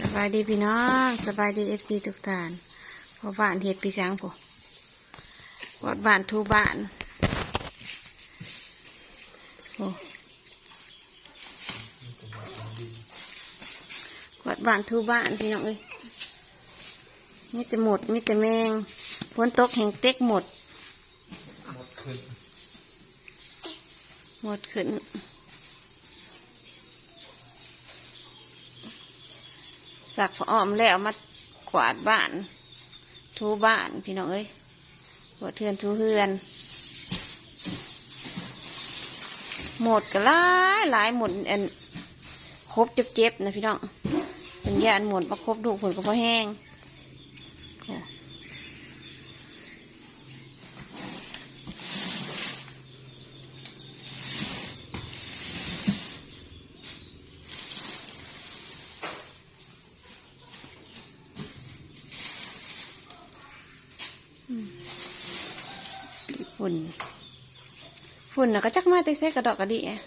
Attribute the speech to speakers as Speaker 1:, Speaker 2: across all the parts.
Speaker 1: สบายดีพี่น้องสบายดีเอฟซีทุกท่านพอบ้านเห็ดพี่ช้างผมวัดบ้านทูบ้านโอ้วัดบ้านทูบ้านพี่น้องเอ้ยมีแต่หมดมีแต่แมงฝนตกแห่งเต็กหมด
Speaker 2: หมดขึ้น
Speaker 1: หมดขึ้น สักพออ้อมแล้วมาขวาดบ้าน ทูบ้านพี่น้องเอ้ยปวดเทือนทูเฮือน หมดก็หลายหลายหมดอันครบเจ็บๆนะพี่น้องเป็นยานหมดมาครบดูผลก็พอแห้ง ฝุ่น ฝุ่นน่ะก็จักมาแต่เซกระดอกกระดิอะ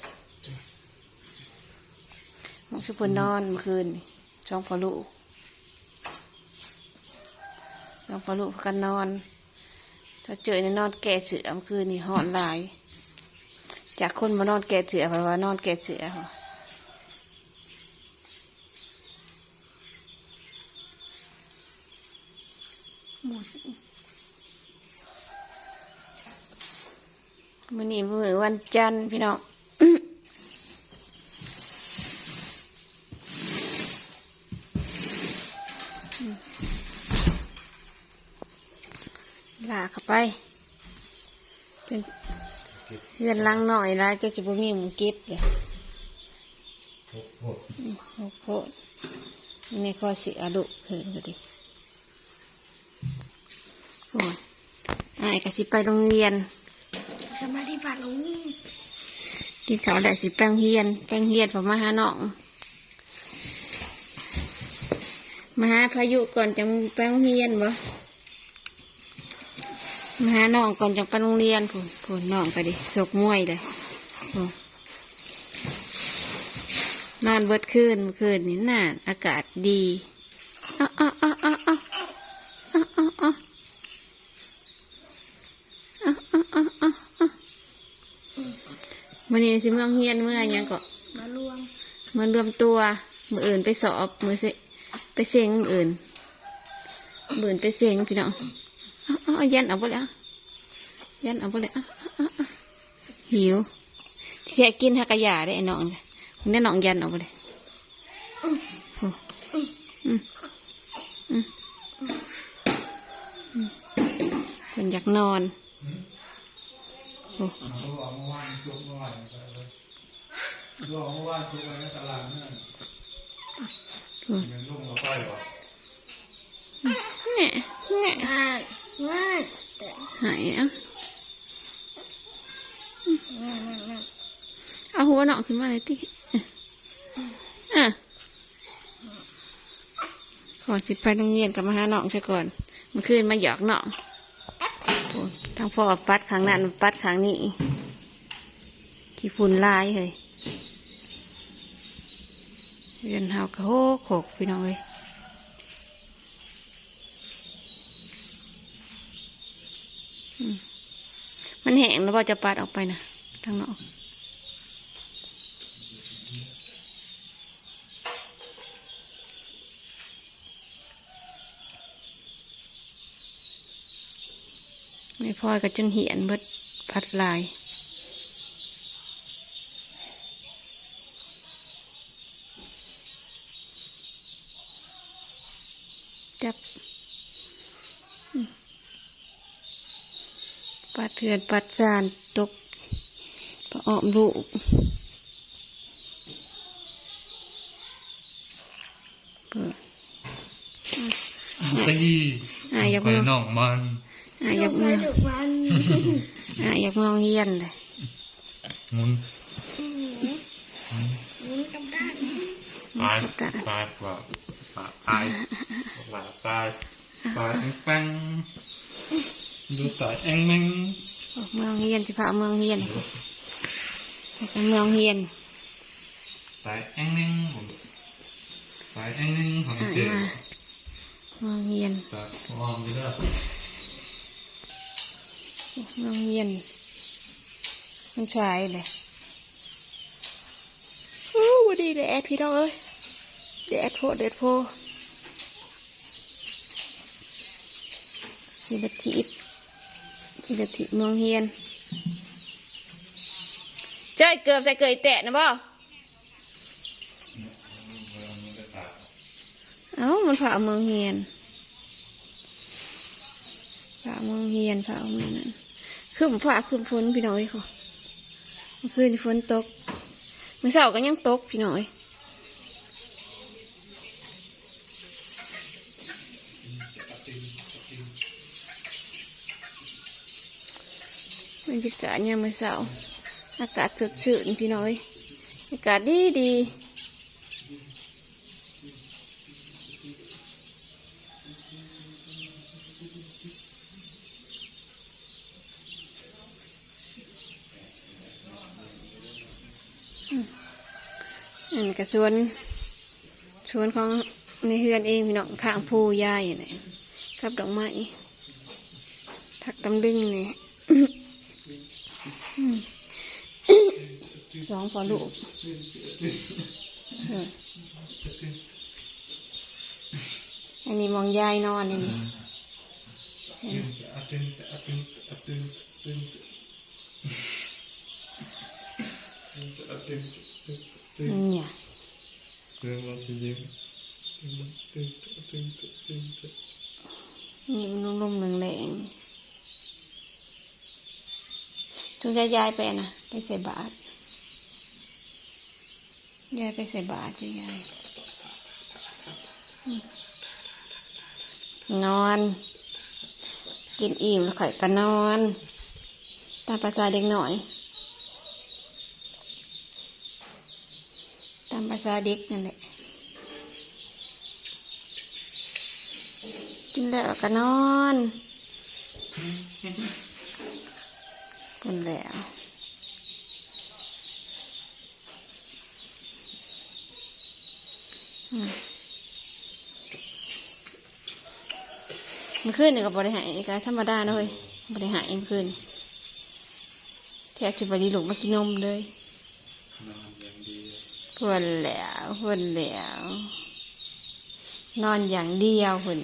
Speaker 1: หมองชุบเพิ่นนอนเมื่อคืนนี่ช่องพอลูกช่องพอลูกพากันนอนถ้าเจอในนอนแก่เสือเมื่อคืนนี่หอนหลาย จากคนมานอนแก่เสือไปว่านอนแก่เสือว่ะหมด มื่อนี้มือวันจันทร์พี่น้องลากเข้าไปจน
Speaker 2: เก็บ
Speaker 1: เพื่อนลังหน่อยแล้วจนจะบ่มีหมูเก็บเลย
Speaker 2: หกหก
Speaker 1: อืมโอ้โหนี่ก็เสียดุเพิ่นก็ดิโอ้ยอายก็สิไปโรงเรียน
Speaker 3: สมาธิบาลุง
Speaker 1: กินข้าวได้สิแป้งเฮียน แป้งเฮียนผมมาหาน้อง มาหาพายุก่อนจังแป้งเฮียนบ่มาหาน้องก่อนจังไปโรงเรียนผุนผุนน้องก็ดิสกมวยเลยนอนเบิดคืนคืนนี่น่าอากาศดีอ้าวอ้าวอ้าวอ้า มื่อนี้สิเมืองเฮียนเมื่อหยังก็
Speaker 3: มารวม
Speaker 1: มารวมตัวมืออื่นไปสอบมือเสไปเซ็งมืออื่นมืออื่นไปเซ็งพี่น้องเอาเอาเอายันเอาไปเลยเอายันเอาไปเลยเอาเอาเอาเอาหิวที่แท้กินฮักกะยาได้ไอ้น้องเนี่ยคุณได้น้องยันเอาไปเลยโอ้อืมอืมอืมคนอยากนอนโอ้
Speaker 2: เขาบอกเมื่อวานซุกเมื่อวานไปเลยบอกเมื่อวานซุกไว้ในตลาดนั่น
Speaker 1: โอ้
Speaker 2: ยังลุ่มมาค่อยหรอ
Speaker 1: เนี่ยเนี่ย
Speaker 3: มากมากแต่
Speaker 1: หายอะเอาหัวหนอกขึ้นมาเลยติอะก่อนสิไปโรงเรียนกับมาหาหนองใช่ก่อนมื่อคืนมาหยอกหนอง ทั้งพ่อปัดขางนั้นปัดขางนี้ขี้ฝุ่นลายเลยเรียนเฮากระโหกโขกพี่น้องเลยมันแห้งแล้วว่าจะปัดออกไปนะทางนอก ไม่พอยก็จนเหียนเบิดพัดลาย จับอืมปัดเถือนปัดสานตบปะอ้อมลูกเปิด
Speaker 2: ตี
Speaker 1: อะอยาก
Speaker 2: ไป
Speaker 1: มอง
Speaker 2: น้องมัน
Speaker 1: อะอยาก
Speaker 3: ไป
Speaker 1: มอง
Speaker 3: ทุกวัน
Speaker 1: อะอยากมองเฮียนเลย
Speaker 2: หมุน
Speaker 3: มุนกับด้าน
Speaker 2: ตายตายว่าตายว่าตายตายแป้งดูตายแองแมง
Speaker 1: เมืองเฮียนสิพาเมืองเฮียนไปเมืองเฮียน
Speaker 2: ตายแองแมงตายไอ้หนึงของ
Speaker 1: อ่าน
Speaker 2: เจ๊
Speaker 1: มาโรงเรียน
Speaker 2: ตายออมอยู่เด้อ
Speaker 1: โรงเรียนมันชายเลยโอ้วันดีเลยแดดพี่น้องเอ้ยแดดโพดแดดโพทีละทีทีละทีโรงเรียนเจ้ยเกือบใส่เกยแตะนะบ่
Speaker 2: มันจะตาย
Speaker 1: เอ้ามันผ่าเมืองเฮียนผ่าเมืองเฮียนผ่าเมืองนั้น คือผมผ่าคือฝนพี่น้อยค่ะเมื่อคืนฝนตกเมื่อเช้าก็ยังตกพี่น้อยบรรยากาศยามมื่อเช้าอากาศสดชื่นพี่น้อย อากาศดีดี กระสวนสวนของในเฮือนเองพี่น้องข้างผู้ยายนี่กับดอกไม้ถักตำลึงนี่สองพอลูกอันนี้มองยายนอนนี่นี่เห็น
Speaker 2: อะตึงอะตึงอะตึงตึงอะตึงตึง
Speaker 1: เนี่ย
Speaker 2: เรื่องว่าจะยิงตึงตึงตึงตึงตึง
Speaker 1: นี่มันนุ่มๆแรงๆทุกยายยายไปนะไปใส่บาตรยายไปใส่บาตรอยู่ยายนอน กินอิ่มแล้วข่อยก็นอน ตามภาษาเด็กหน่อย ตามภาษาเด็กนั่นแหละ กินแล้วก็นอนปุ่นแล้วมันขึ้นนี่กับบริหารก็ธรรมดาเนอะเว้ยบริหารเองขึ้นแทบสิบริลุกมากินนมเลย พื่นแล้วพื่นแล้ว นอนอย่างเดียวเพื่น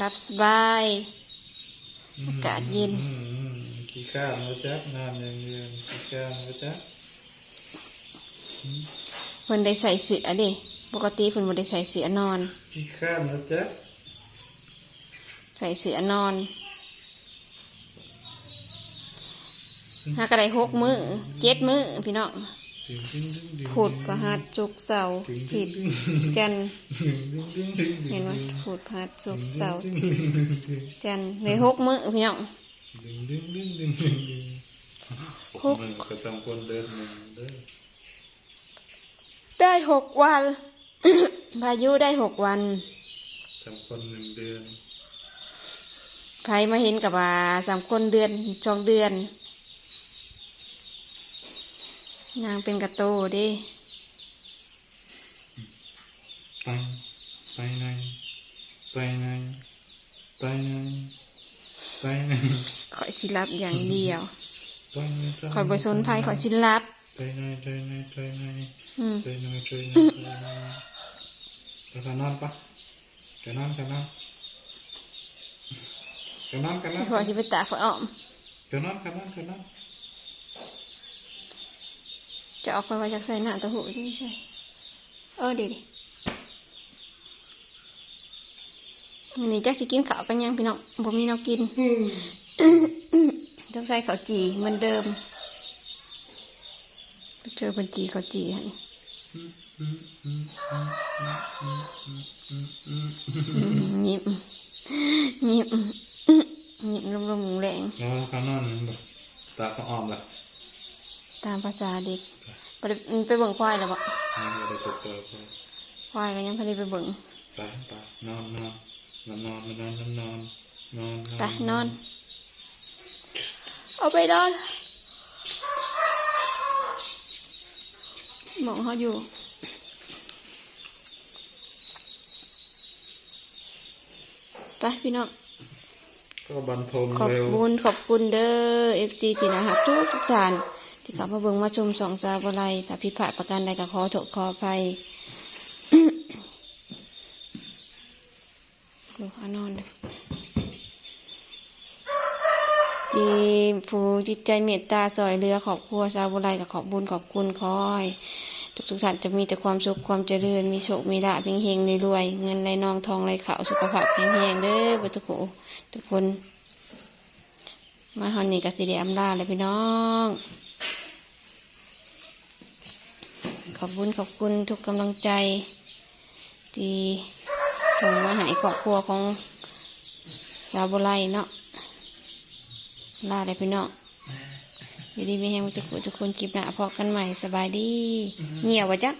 Speaker 1: รับสบายอากาศเย็น
Speaker 2: ขี้ข้าวมาจับนอนอย่างเดียวขี้ข้าวมาจับ
Speaker 1: เพิ่นได้ใส่เสื้อเดิปกติเพิ่นบ่ได้ใส่เสื้อนอน
Speaker 2: ขี้ข้าวมาจับ
Speaker 1: ใส่เสื้อนอนหากระไดหกมือเจ็ดมือพี่น้อง ผุดประหัดจุกเสาร์ถิดจันทร์
Speaker 2: ดึงดึงดึงดึง
Speaker 1: เห็นไหมผุดประหัดจุกเสาร์
Speaker 2: ดึง
Speaker 1: ถิ
Speaker 2: ดึ
Speaker 1: ด
Speaker 2: งดึงดึง
Speaker 1: จันทร์ในหกมือพี่น้อง
Speaker 2: ดึงดึงดึงดึงดึงดึงหกหนึ่งก็จำคนเดินหนึ่งเด้อ
Speaker 1: ได้หกวันพายุได้หกวัน
Speaker 2: จำคนหนึ่งเดือน
Speaker 1: ใครมาเห็นกับว่าสามคนเดือนสองเดือน นางเป็นกระโตเดิ
Speaker 2: ไปไปไหนไปไหนไปไหนไปไหน
Speaker 1: ข่อยสิรับอย่างเดียว
Speaker 2: ไปไหน
Speaker 1: ข่อยบสนภัยข่อยสิรับ
Speaker 2: ไปไหนไปไหนไปไหน
Speaker 1: อืม
Speaker 2: ไปไหนไปไหนไปไหนจะนอนปะจะนอนจะนอนจะนอนกันนอ
Speaker 1: ข่อยสิไปตากข่อยอ้อม
Speaker 2: จะนอนกันนอนกันนอน
Speaker 1: จะออกไปว่าจากใส่หน้าเตะหูใช่ใช่เออดีดิวันนี้จักสิกินข้าวกันยังพี่น้องบ่มีแนวกินต้องใส่ข้าวจีเหมือนเดิมไปเจอเพันจีข้าวจีให้อืมยิ้มยิ้มยิ้มลมๆแรง
Speaker 2: แล้วเขานอนแบบตาเขาออมละ
Speaker 1: ๆ ตามภาษาเด็กไปไปเบิ่งควายแล้วบ่
Speaker 2: ไม่ไค
Speaker 1: วายก็ยังพอดีไปเบิ่ง
Speaker 2: ไปไปนอนนอนนอนนอนนอนนอนนอน
Speaker 1: ไปนอน เอาไปนอนหมองเขาอยู่ไปพี่น้องขอบคุณขอบคุณเด้อเอฟซีที่นะฮะทุกทุกท่าน ที่กลับมาเบิงมาชมสองสาวไลถ้าผิพาดประการใดก็ขอโทษขออภัยลูกอนอนเลยที่ผู้จิตใจเมตตาจอยเรือขอบครัวสาวไลกับขอบบุญขอบคุณคอยทุกทุกๆท่านจะมีแต่ความสุขความเจริญ มีโชค มีลาภเฮงเฮงๆรวยๆเงินไหลนองทองไหลเข่าสุขภาพแข็งแรงเด้อบุตรโขทุกคน มาฮอนนี่กับสิเดียมลาเลยพี่น้อง ขอบคุณขอบคุณทุกกำลังใจ ที่ส่งมาให้ครอบครัวของชาวบุไลเนาะลาเลยพี่น้องอยินดีไม่แห้งทุกคนทุกคนคลิปหน้าพอกันใหม่สบายดีเงี่ยววะจ๊ะ